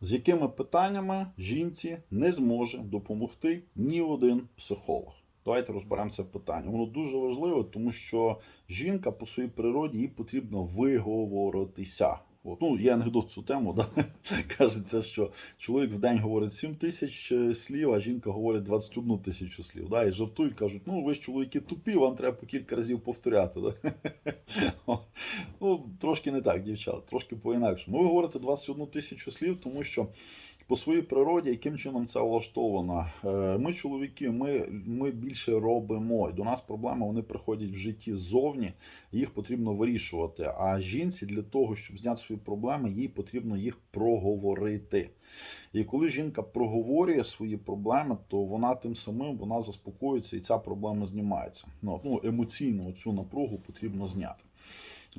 З якими питаннями жінці не зможе допомогти ні один психолог? Давайте розберемо це питання. Воно дуже важливе, тому що жінка по своїй природі їй потрібно виговоритися. От. Ну, є анекдот цю тему, да? кажеться, що чоловік в день говорить 7 тисяч е, слів, а жінка говорить 21 тисячу слів. Да? І жартують, кажуть, ну ви ж чоловіки тупі, вам треба по кілька разів повторяти. Да? ну, трошки не так, дівчата, трошки по-інакшому. Ви говорите 21 тисячу слів, тому що по своїй природі, яким чином це влаштовано. Е, Ми, чоловіки, ми, ми більше робимо. До нас проблеми вони приходять в житті ззовні, їх потрібно вирішувати. А жінці для того, щоб зняти свої проблеми, їй потрібно їх проговорити. І коли жінка проговорює свої проблеми, то вона тим самим вона заспокоюється і ця проблема знімається. Ну, ну емоційну цю напругу потрібно зняти.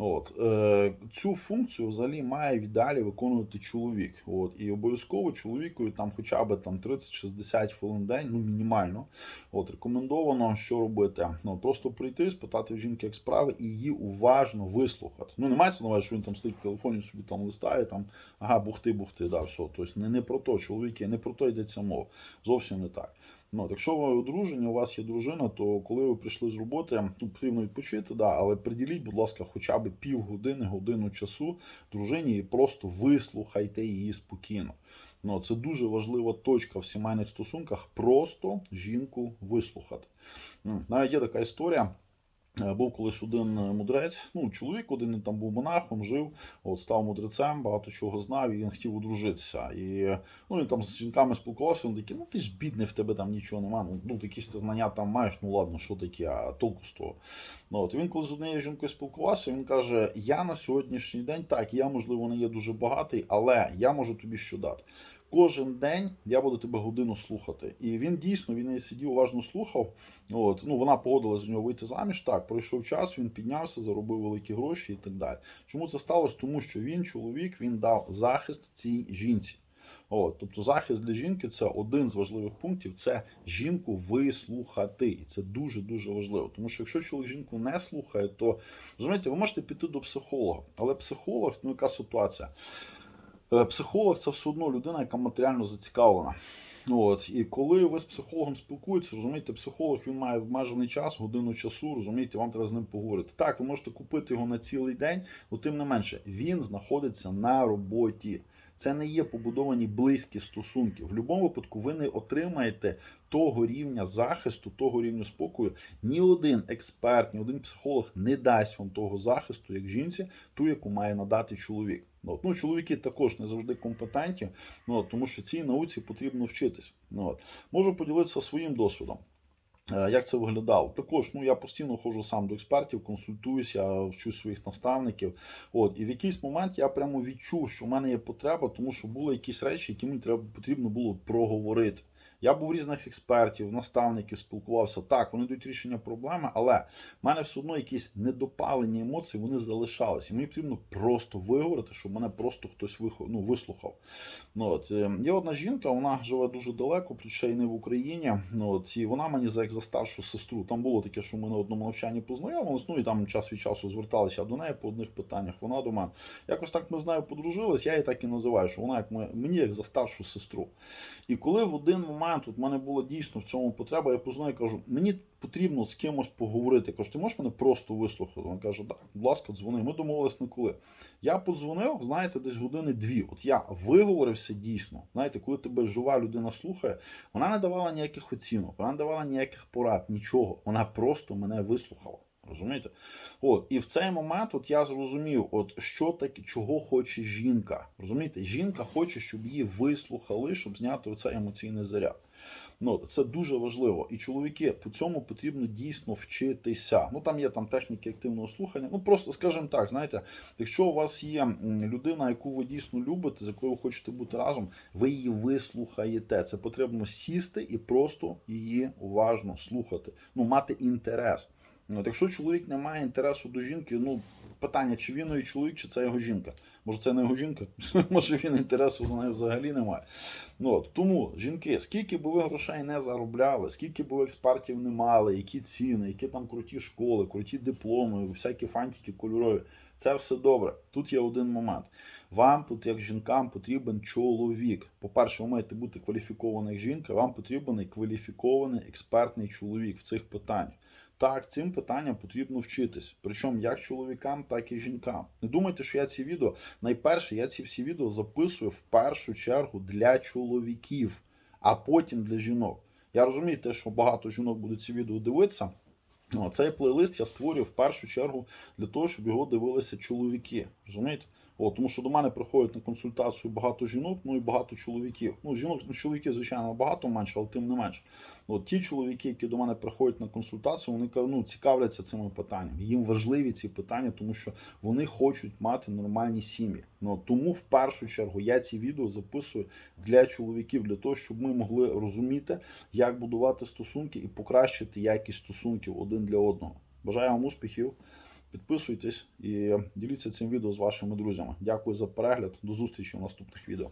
От е, цю функцію взагалі має в ідеалі виконувати чоловік. От і обов'язково чоловікові там хоча б там 30-60 хвилин день, ну мінімально. От рекомендовано, що робити. Ну просто прийти, спитати в жінки, як справи, і її уважно вислухати. Ну не мається на увазі, що він там стоїть в телефоні, собі там листає, там ага, бухти, бухти, да, все. Тобто не, не про то, чоловіки, не про то йдеться мова. Зовсім не так. Ну, якщо ви одружені, у вас є дружина, то коли ви прийшли з роботи, ну, потрібно відпочити, да, але приділіть, будь ласка, хоча б півгодини, годину часу дружині і просто вислухайте її спокійно. Ну, це дуже важлива точка в сімейних стосунках. Просто жінку вислухати. Навіть є така історія. Е, Був колись один мудрець, ну, чоловік один там був монахом, жив, от, став мудрецем, багато чого знав, і він хотів одружитися. І ну, він там з жінками спілкувався, він такий, ну ти ж бідний, в тебе там нічого нема. Ну, ну якісь ти знання там маєш, ну ладно, що таке, а толку з того. Ну, от, і він коли з однією жінкою спілкувався, він каже: Я на сьогоднішній день, так, я, можливо, не є дуже багатий, але я можу тобі що дати. Кожен день я буду тебе годину слухати. І він дійсно він її сидів, уважно слухав. От, ну, вона погодилась з нього вийти заміж. Так, пройшов час, він піднявся, заробив великі гроші і так далі. Чому це сталося? Тому що він, чоловік, він дав захист цій жінці. От, тобто захист для жінки це один з важливих пунктів це жінку вислухати. І це дуже-дуже важливо. Тому що якщо чоловік жінку не слухає, то розумієте, ви можете піти до психолога, але психолог, ну яка ситуація? Е, Психолог це все одно людина, яка матеріально зацікавлена. От, і коли ви з психологом спілкуєтеся, розумієте, психолог він має обмежений час, годину часу, розумієте, вам треба з ним поговорити. Так, ви можете купити його на цілий день, але тим не менше, він знаходиться на роботі. Це не є побудовані близькі стосунки. В будь-якому випадку ви не отримаєте того рівня захисту, того рівня спокою. Ні один експерт, ні один психолог не дасть вам того захисту, як жінці, ту, яку має надати чоловік. Ну, от. ну чоловіки також не завжди компетентні, ну, тому що цій науці потрібно вчитись. Ну, от. Можу поділитися своїм досвідом. Е, Як це виглядало? Також ну я постійно ходжу сам до експертів, консультуюся, вчу своїх наставників. От і в якийсь момент я прямо відчув, що в мене є потреба, тому що були якісь речі, які мені треба потрібно було проговорити. Я був різних експертів, наставників, спілкувався. Так, вони дають рішення проблеми, але в мене все одно якісь недопалені емоції вони залишалися. І мені потрібно просто виговорити, щоб мене просто хтось ну, вислухав. Ну, от, е, є одна жінка, вона живе дуже далеко, й не в Україні. Ну, от, і вона мені за як за старшу сестру. Там було таке, що ми на одному навчанні познайомились, ну і там час від часу зверталися до неї по одних питаннях. Вона до мене. Якось так ми з нею подружились, я її так і називаю, що вона як мені як за старшу сестру. І коли в один момент от в мене була дійсно в цьому потреба, я познаю кажу, мені потрібно з кимось поговорити. Я кажу, ти можеш мене просто вислухати? Вона каже, так, будь ласка, дзвони. Ми домовились на коли. Я подзвонив, знаєте, десь години дві. От я виговорився дійсно. Знаєте, коли тебе жива людина слухає, вона не давала ніяких оцінок, вона не давала ніяких порад, нічого. Вона просто мене вислухала. Розумієте? От, і в цей момент от я зрозумів, от що таке, чого хоче жінка. Розумієте, жінка хоче, щоб її вислухали, щоб зняти оцей емоційний заряд. Ну, це дуже важливо. І чоловіки по цьому потрібно дійсно вчитися. Ну там є там техніки активного слухання. Ну просто скажімо так, знаєте, якщо у вас є людина, яку ви дійсно любите, з якою ви хочете бути разом, ви її вислухаєте. Це потрібно сісти і просто її уважно слухати. Ну, мати інтерес. От якщо чоловік не має інтересу до жінки, ну питання, чи він її чоловік, чи це його жінка. Може, це не його жінка? Може він інтересу до неї взагалі не має. Ну, от, тому, жінки, скільки б ви грошей не заробляли, скільки б ви експертів не мали, які ціни, які там круті школи, круті дипломи, всякі фантики кольорові, це все добре. Тут є один момент. Вам тут, як жінкам, потрібен чоловік. По-перше, ви маєте бути кваліфікована жінка, вам потрібен кваліфікований експертний чоловік в цих питаннях. Так, цим питанням потрібно вчитись. Причому як чоловікам, так і жінкам. Не думайте, що я ці відео найперше, я ці всі відео записую в першу чергу для чоловіків, а потім для жінок. Я розумію те, що багато жінок будуть ці відео дивитися. Ну, цей плейлист я створюю в першу чергу для того, щоб його дивилися чоловіки. Розумієте? О, тому що до мене приходять на консультацію багато жінок, ну і багато чоловіків. Ну, жінок, ну, чоловіків, звичайно, багато менше, але тим не менше. От ті чоловіки, які до мене приходять на консультацію, вони ну, цікавляться цими питаннями. Їм важливі ці питання, тому що вони хочуть мати нормальні сім'ї. Ну, тому в першу чергу я ці відео записую для чоловіків, для того, щоб ми могли розуміти, як будувати стосунки і покращити якість стосунків один для одного. Бажаю вам успіхів. Підписуйтесь і діліться цим відео з вашими друзями. Дякую за перегляд. До зустрічі у наступних відео.